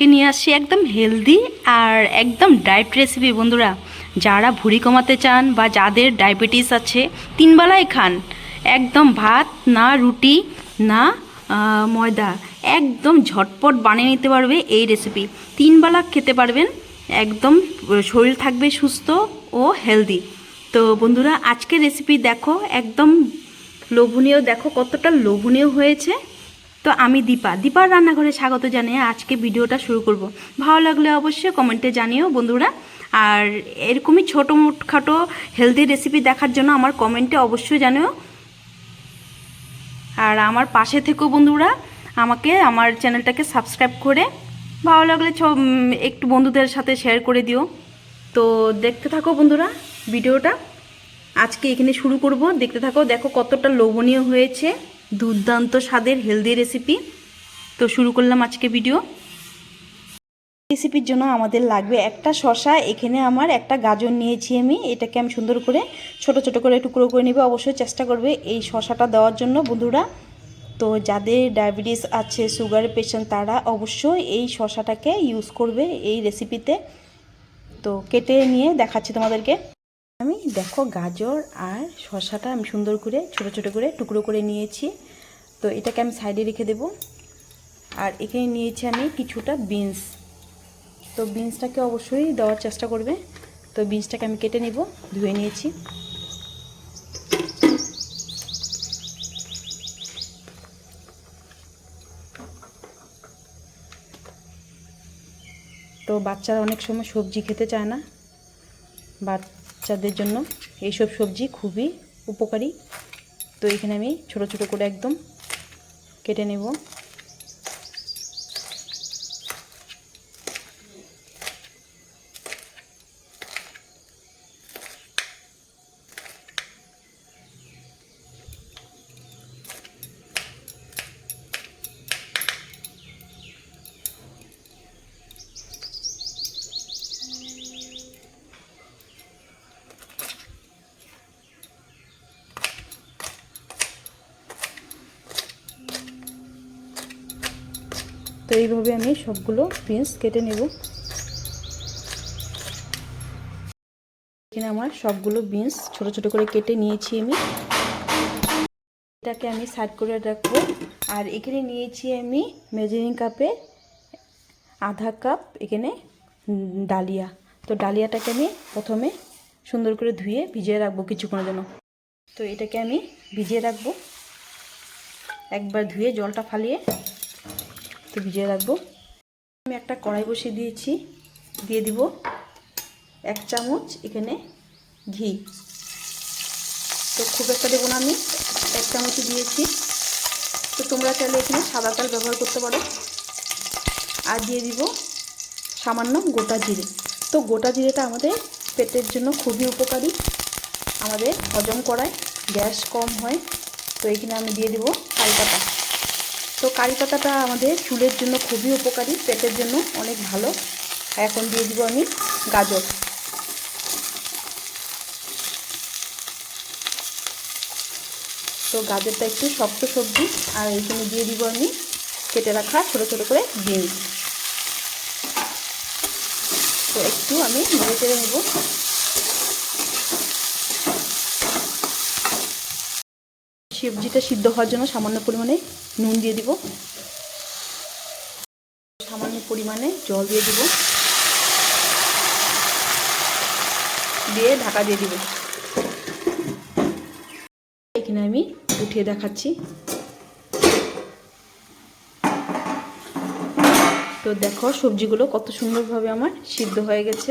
আজকে নিয়ে আসছি একদম হেলদি আর একদম ডায়েট রেসিপি বন্ধুরা। যারা ভুঁড়ি কমাতে চান বা যাদের ডায়াবেটিস আছে তিনবেলায় খান। একদম ভাত, না রুটি, না ময়দা। একদম ঝটপট বানিয়ে নিতে পারবে এই রেসিপি তিনবেলা খেতে পারবেন। একদম শরীর থাকবে সুস্থ ও হেলদি তো বন্ধুরা, আজকের রেসিপি দেখো, একদম লোভনীয়, দেখো কতটা লোভনীয় হয়েছে। তো আমি দীপা। দীপার রান্নাঘরে স্বাগত জানিয়ে আজকে ভিডিওটা শুরু করব। ভালো লাগলে অবশ্যই কমেন্টে জানিও বন্ধুরা। আর এরকমই ছোটো মোটখাটো হেলদি রেসিপি দেখার জন্য আমার কমেন্টে অবশ্যই জানিও। আর আমার পাশে থেকেও বন্ধুরা, আমাকে, আমার চ্যানেলটাকে সাবস্ক্রাইব করে। ভালো লাগলে একটু বন্ধুদের সাথে শেয়ার করে দিও। তো দেখতে থাকো বন্ধুরা ভিডিওটা। আজকে এখানে শুরু করব। দেখতে থাকো, দেখো কতটা লোভনীয় হয়েছে। দুর্দান্ত স্বাদের হেলদি রেসিপি তো শুরু করলাম আজকে ভিডিও রেসিপির জন্য আমাদের লাগবে একটা শশা এখানে আমার একটা গাজর নিয়েছি আমি। এটাকে আমি সুন্দর করে, ছোট ছোট করে টুকরো করে নেবে। অবশ্যই চেষ্টা করবে এই শশাটা দেওয়ার জন্য বন্ধুরা। তো যাদের ডায়াবেটিস আছে সুগারের পেশেন্ট তারা অবশ্যই এই শশাটাকে ইউজ করবে এই রেসিপিতে তো কেটে নিয়ে দেখাচ্ছি তোমাদেরকে। আমি দেখো গাজর আর শসাটা আমি সুন্দর করে, ছোট ছোট করে টুকরো করে নিয়েছি। তো এটাকে আমি সাইডে রেখে দেব। আর এখানে নিয়েছি আমি কিছুটা বিনস। তো বিনসটাকে অবশ্যই দেওয়ার চেষ্টা করবে। তো বিনসটাকে আমি কেটে নেব, ধুয়ে নিয়েছি। তো বাচ্চারা অনেক সময় সবজি খেতে চায় না বাচ্চাদের জন্য এইসব সবজি খুবই উপকারী। তো এখানে আমি ছোট ছোট করে একদম কেটে নেব। এইভাবে আমি সবগুলো বিনস কেটে নেব। এখানে আমার সবগুলো বিনস ছোট ছোট করে কেটে নিয়েছি আমি। এটাকে আমি সাইড করে রাখব। আর এখানে নিয়েছি আমি মেজারিং কাপে আধা কাপ এখানে ডালিয়া। তো ডালিয়াটাকে আমি প্রথমে সুন্দর করে ধুয়ে ভিজিয়ে রাখব কিছুক্ষণের জন্য। তো এটাকে আমি ভিজিয়ে রাখব। একবার ধুয়ে জলটা ফালিয়ে তো ভিজিয়ে রাখব। আমি একটা কড়াই বসিয়ে দিয়েছি, দিয়ে দিব এক চামচ এখানে ঘি। তো খুব একটা দেবো না আমি, এক চামচই দিয়েছি। তো তোমরা চাইলে এখানে সাদা তেল ব্যবহার করতে পারো। আর দিয়ে দিব সামান্য গোটা জিরে। তো গোটা জিরেটা আমাদের পেটের জন্য খুবই উপকারী। আমাদের হজম করায়, গ্যাস কম হয়। তো এখানে আমি দিয়ে দিব পাতা তো কারি পাতাটা আমাদের চুলের জন্য খুবই উপকারী, পেটের জন্য অনেক ভালো। এখন দিয়ে দিব আমি গাজর। তো গাজরটা একটু শক্ত সবজি, আর এখানে দিয়ে দিব আমি কেটে রাখা ছোটো ছোটো করে বিনস তো একটু আমি নেড়ে চেড়ে নেব। সবজিটা সিদ্ধ হওয়ার জন্য সামান্য পরিমাণে নুন দিয়ে দিব। সামান্য পরিমাণে জল দিয়ে দিব। দিয়ে ঢাকা দিয়ে দিব। এখানে আমি উঠিয়ে দেখাচ্ছি। তো দেখো সবজিগুলো কত সুন্দরভাবে আমার সিদ্ধ হয়ে গেছে।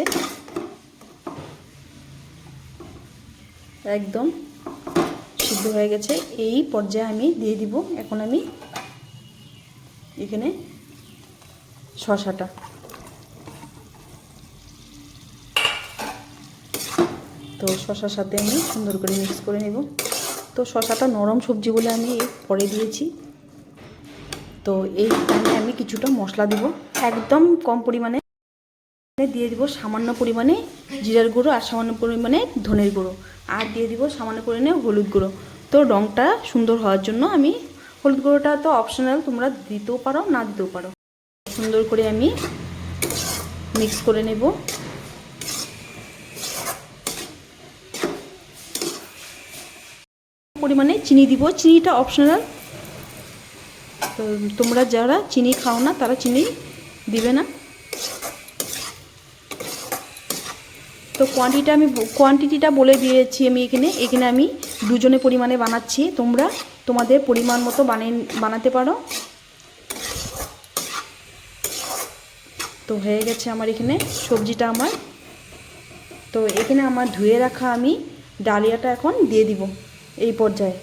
একদম সিদ্ধ হয়ে গেছে, এই পর্যায়ে আমি দিয়ে দিব। এখন আমি এখানে শশাটা। তো শশার সাথে আমি সুন্দর করে মিক্স করে নেব। তো শশাটা নরম সবজি বলে আমি পরে দিয়েছি। তো এই টাইমে আমি কিছুটা মশলা দিব। একদম কম পরিমাণে দিয়ে দিব, সামান্য পরিমাণে জিরার গুঁড়ো আর সামান্য পরিমাণে ধনের গুঁড়ো। আর দিয়ে দিব সামান্য পরিমাণে হলুদ গুঁড়ো। তো রঙটা সুন্দর হওয়ার জন্য আমি হলুদ গুঁড়োটা তো অপশনাল তোমরা দিতেও পারো, না দিতেও পারো। সুন্দর করে আমি মিক্স করে নেব। পরিমাণে চিনি দিব। চিনিটা অপশনাল তোমরা যারা চিনি খাও না, তারা চিনি দিবে না। তো কোয়ান্টিটা আমি কোয়ান্টিটিটা বলে দিয়েছি আমি এখানে। এখানে আমি দুজনে পরিমাণে বানাচ্ছি। তোমরা তোমাদের পরিমাণ মতো বানিয়ে বানাতে পারো। তো হয়ে গেছে আমার এখানে সবজিটা আমার। তো এখানে আমার ধুয়ে রাখা আমি ডালিয়াটা এখন দিয়ে দিব এই পর্যায়ে।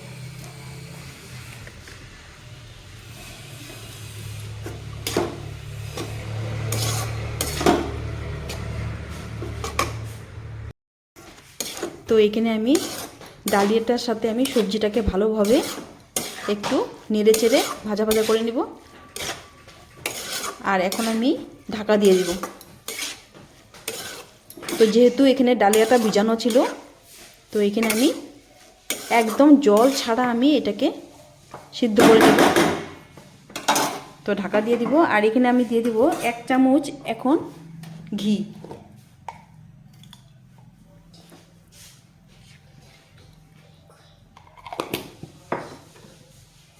তো এখানে আমি ডালিয়াটার সাথে আমি সবজিটাকে ভালোভাবে একটু নেড়ে চেড়ে ভাজা ভাজা করে নিব। আর এখন আমি ঢাকা দিয়ে দিব। তো যেহেতু এখানে ডালিয়াটা ভিজানো ছিল, তো এখানে আমি একদম জল ছাড়া আমি এটাকে সিদ্ধ করে নেব। তো ঢাকা দিয়ে দিব। আর এখানে আমি দিয়ে দিব এক চামচ এখন ঘি।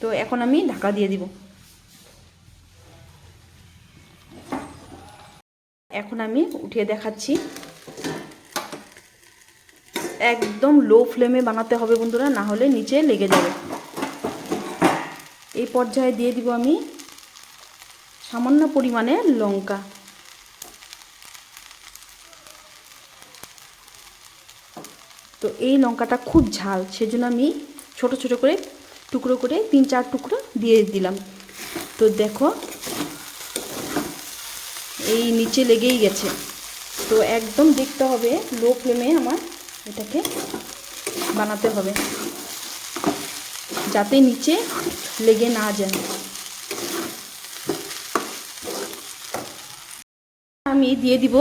তো এখন আমি ঢাকা দিয়ে দিব। এখন আমি উঠিয়ে দেখাচ্ছি। একদম লো ফ্লেমে বানাতে হবে বন্ধুরা, না হলে নিচে লেগে যাবে। এই পর্যায়ে দিয়ে দিব আমি সামান্য পরিমাণে লঙ্কা। তো এই লঙ্কাটা খুব ঝাল, সেজন্য আমি ছোট ছোট করে টুকরো করে, তিন চার টুকরো দিয়ে দিলাম। তো দেখো, এই নিচে লেগেই গেছে। তো একদম দেখতে হবে লো ফ্লেমে আমার এটাকে বানাতে হবে, যাতে নিচে লেগে না যায়। আমি দিয়ে দিব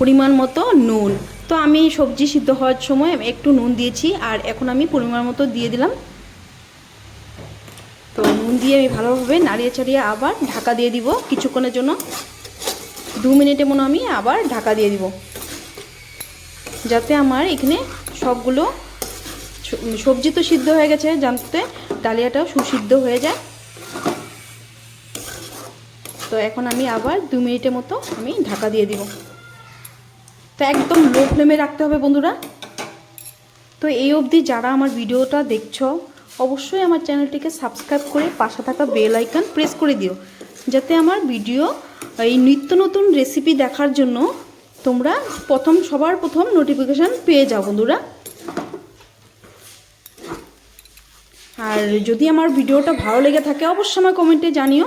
পরিমাণ মতো নুন। তো আমি সবজি সিদ্ধ হওয়ার সময় একটু নুন দিয়েছি, আর এখন আমি পরিমাণ মতো দিয়ে দিলাম তো নুন দিয়ে আমি ভালোভাবে নাড়িয়ে চাড়িয়ে আবার ঢাকা দিয়ে দিব কিছুক্ষণের জন্য। দু মিনিটে মনে আমি আবার ঢাকা দিয়ে দিব। যাতে আমার এখানে সবগুলো সবজি তো সিদ্ধ হয়ে গেছে, জানতে ডালিয়াটাও সুসিদ্ধ হয়ে যায়। তো এখন আমি আবার দু মিনিটের মতো আমি ঢাকা দিয়ে দিব। তো একদম লো ফ্লেমে রাখতে হবে বন্ধুরা। তো এই অবধি যারা আমার ভিডিওটা দেখছ অবশ্যই আমার চ্যানেলটিকে সাবস্ক্রাইব করে পাশে থাকা বেল আইকন প্রেস করে দিও। যাতে আমার ভিডিও, এই নিত্য নতুন রেসিপি দেখার জন্য তোমরা প্রথম, সবার প্রথম নোটিফিকেশান পেয়ে যাও বন্ধুরা। আর যদি আমার ভিডিওটা ভালো লেগে থাকে, অবশ্যই আমার কমেন্টে জানিও।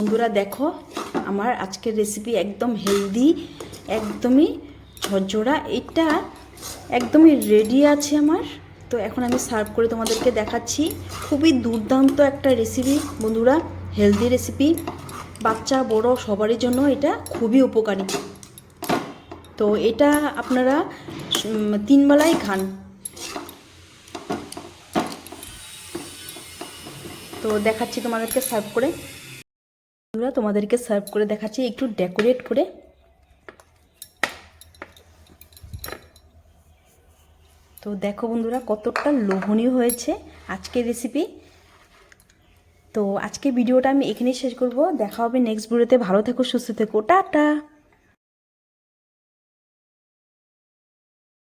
বন্ধুরা, দেখো, আমার আজকের রেসিপি একদম হেলদি একদমই ঝরঝরা, এটা একদমই রেডি আছে আমার। তো এখন আমি সার্ভ করে তোমাদেরকে দেখাচ্ছি। খুবই দুর্দান্ত একটা রেসিপি বন্ধুরা। হেলদি রেসিপি বাচ্চা, বড়, সবারই জন্য এটা খুবই উপকারী। তো এটা আপনারা তিন বেলায় খান। তো দেখাচ্ছি তোমাদেরকে সার্ভ করে। বন্ধুরা, তোমাদেরকে সার্ভ করে দেখাচ্ছি একটু ডেকোরেট করে। তো দেখো বন্ধুরা, কতটা লোভনীয় হয়েছে আজকের রেসিপি তো আজকে ভিডিওটা আমি এখানেই শেষ করব। দেখা হবে নেক্সট ভিডিওতে ভালো থেকো, সুস্থ থেকো। টাটা!